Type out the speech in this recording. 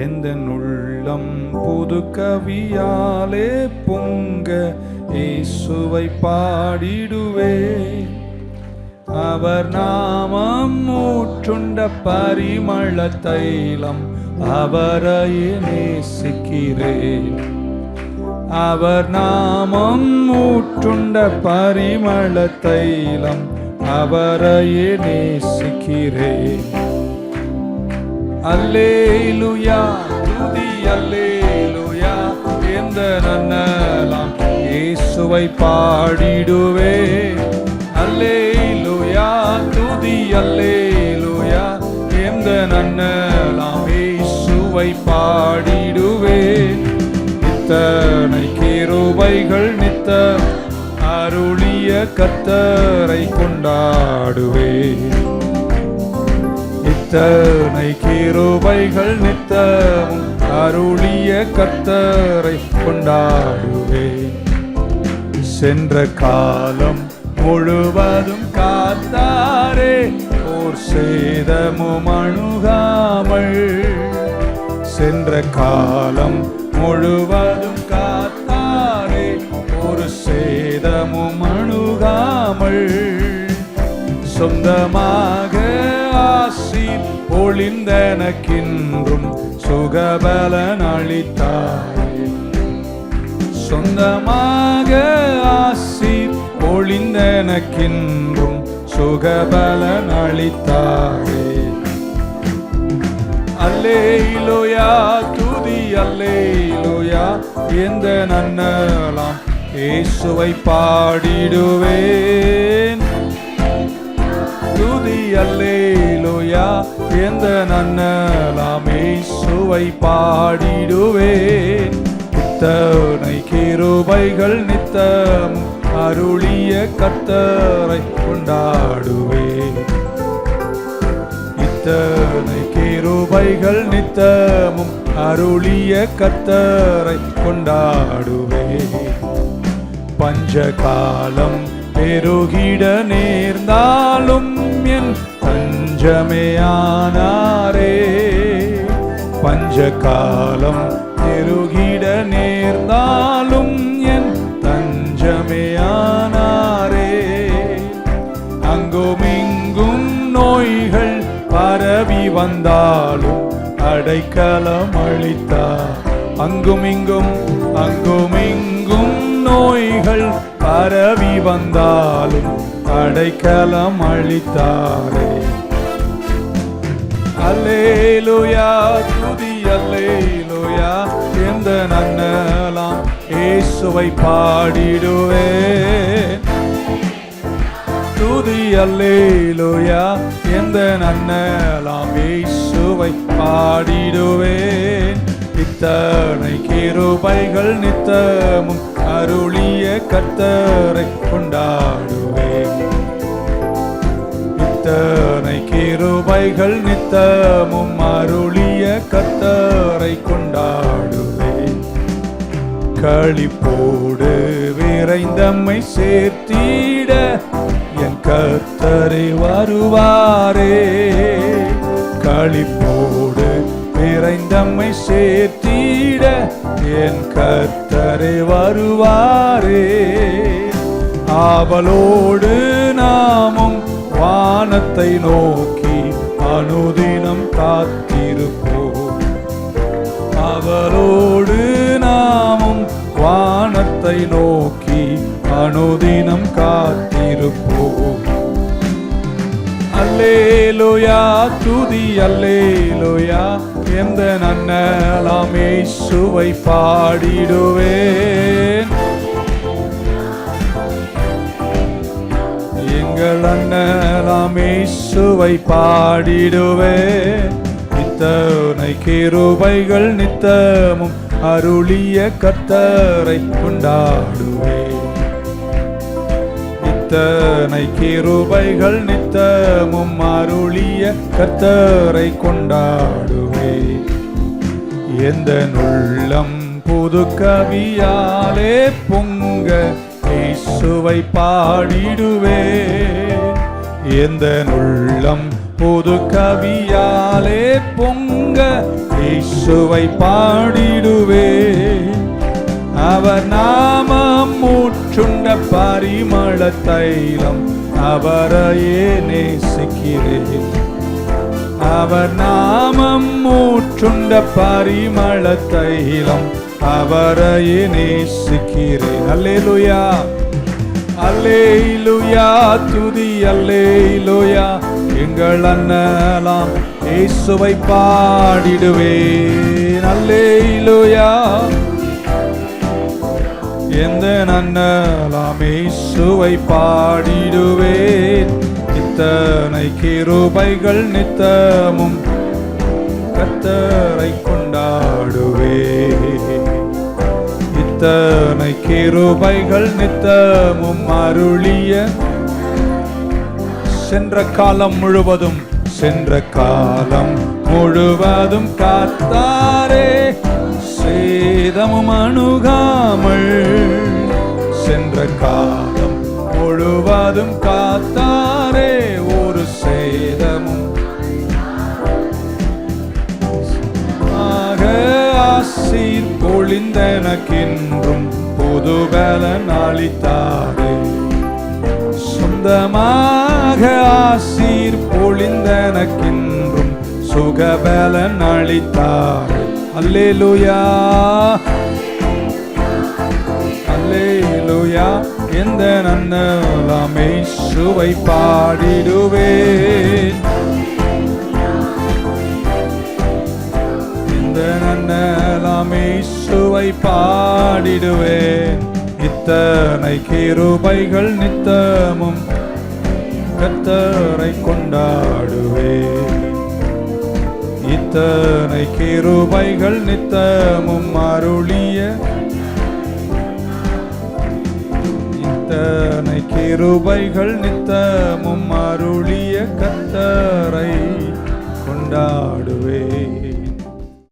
எந்த உள்ளம் புது கவியாலே பொங்க இயேசுவை பாடிடுவே. அவர் நாமம் மூற்றுண்ட பரிமள தைலம் அவரையே நேசிக்கிறேன். அவர் நாமம் மூற்றுண்ட பரிமள தைலம் அவரையே நேசிக்கிறேன். அல்லேலுயா துதி அல்லேலுயா எந்த நன்னலாம் இயேசுவை பாடிடுவே. அல்லேலுயா துதி அல்லேலுயா எந்த நன்னலாம் இயேசுவை பாடிடுவே. இத்தனை கிருபைகள் நித்த அருளிய கத்தரை கொண்டாடுவேன் இத்தனை கிருபைகள் நித்தமும் அருளிய கர்த்தரை கொண்டாடுவேன் சென்ற காலம் முழுவதும் காத்தாரே ஓர் சேதமும் அணுகாமல். சென்ற காலம் முழுவதும் காத்தாரே ஒரு சேதமும் அணுகாமல். சொந்தமாக ஆசீர் ஒளிந்தனக்கின்றும் சுகபலன் அளித்தாயே சொந்தமாக ஆசி ஒளிந்தனக்கின்றும் சுகபலன் அளித்தாயே அல்லேலோயா துதி அல்லேலோயா எந்த நன்னலாம் இயேசுவை பாடிடுவேன். துதி அல்லேலோயா. எந்த நன்னலாமே சுவை பாடிடுவேன் இத்தனை கிருபைகள் நித்தம் அருளிய கத்தரை கொண்டாடுவேன் இத்தனை கிருபைகள் நித்தமும் அருளிய கத்தரை கொண்டாடுவேன் பஞ்சகாலம் பெருகிட நேர்ந்தாலும் என் பஞ்சமேயானாரே. பஞ்சகாலம் பெருகிட நேர்ந்தாலும் என் தஞ்சமேயானாரே. அங்குமிங்கும் நோய்கள் பரவி வந்தாலும் அடைக்கலம் அளித்தார் அங்குமிங்கும் அங்குமிங்கும் நோய்கள் பரவி வந்தாலும் அடைக்கலம் அளித்தாரே. அல்லேலுயா துதி அல்லேலுயா எந்த நன்னலாம் இயேசுவை பாடிடுவே. துதி அல்லேலுயா எந்த நன்னலாம் இயேசுவை பாடிடுவேன் இத்தனை கிருபைகள் நித்தமும் அருளிய கர்த்தரை கொண்டாடுவேன் இத்தனை கிருபைகள் நித்தமும் அருளிய கர்த்தரை கொண்டாடுவேன் களிப்போடு விரைந்தம்மை சேர்த்திட என் கர்த்தரை வருவாரே. களிப்போடு விரைந்தம்மை சேர்த்திட என் கர்த்தரை வருவாரே. ஆவலோடு நாமும் வானத்தை நோக்கி அனுதினம் காத்திருப்போம். அவரோடு நாமும் வானத்தை நோக்கி அனுதினம் காத்திருப்போம். அல்லேலுயா துதி அல்லேலுயா. எந்த நன்னலாம் இயேசுவை பாடிடுவேன்? எங்கள் அண்ணலாம் இயேசுவை பாடிடுவேன். இத்தனை கிருபைகள் நித்தமும் அருளிய கத்தரை கொண்டாடுவேன். இத்தனை கிருபைகள் நித்தமும் அருளிய கத்தரை கொண்டாடு எந்த உள்ளம் புது கவியாலே பொங்க இயேசுவை பாடிடுவே. எந்த உள்ளம் புது கவியாலே பொங்க இயேசு இயேசுவை பாடிடுவே. அவர் நாமம் மூற்றுண்ட பரிமள தைலம் அவரையே நேசிக்கிறேன். அவர் நாமம் மூற்றுண்ட பரிமள தைலம் அவரையே நேசிக்கிறேன் அல்லேலுயா. அல்லேலுயா. துதி அல்லேலுயா. எங்கள் அண்ணலாம் இயேசுவை பாடிடுவேன். அல்லேலுயா. எந்த நன்னலாம் இயேசுவை பாடிடுவேன். இத்தனை கிருபைகள் நித்தமும் கத்தரை கொண்டாடுவே. இத்தனை கிருபைகள் நித்தமும் அருளிய சென்ற காலம் முழுவதும் சென்ற காலம் முழுவதும் காத்தாரே சேதமும் அணுகாமல் சென்ற காலம் முழுவதும் காத்தாரே பொழிந்தனக்கென்றும் புது பலன் அளித்தாரே சொந்தமாக ஆசீர் பொழிந்தனக்கென்றும் சுகபலன் அளித்தாரே அல்லேலுயா. அல்லேலுயா. எந்த நன்னலாமே சுவை பாடிடுவேன் இந்த நன்னலாமே இயேசுவை பாடிடுவேன் இத்தனை கிருபைகள் நித்தமும் கத்தரை கொண்டாடுவேன் இத்தனை கிருபைகள் நித்தமும் அருளிய இத்தனை கிருபைகள் நித்தமும் அருளிய கத்தரை கொண்டாடுவே.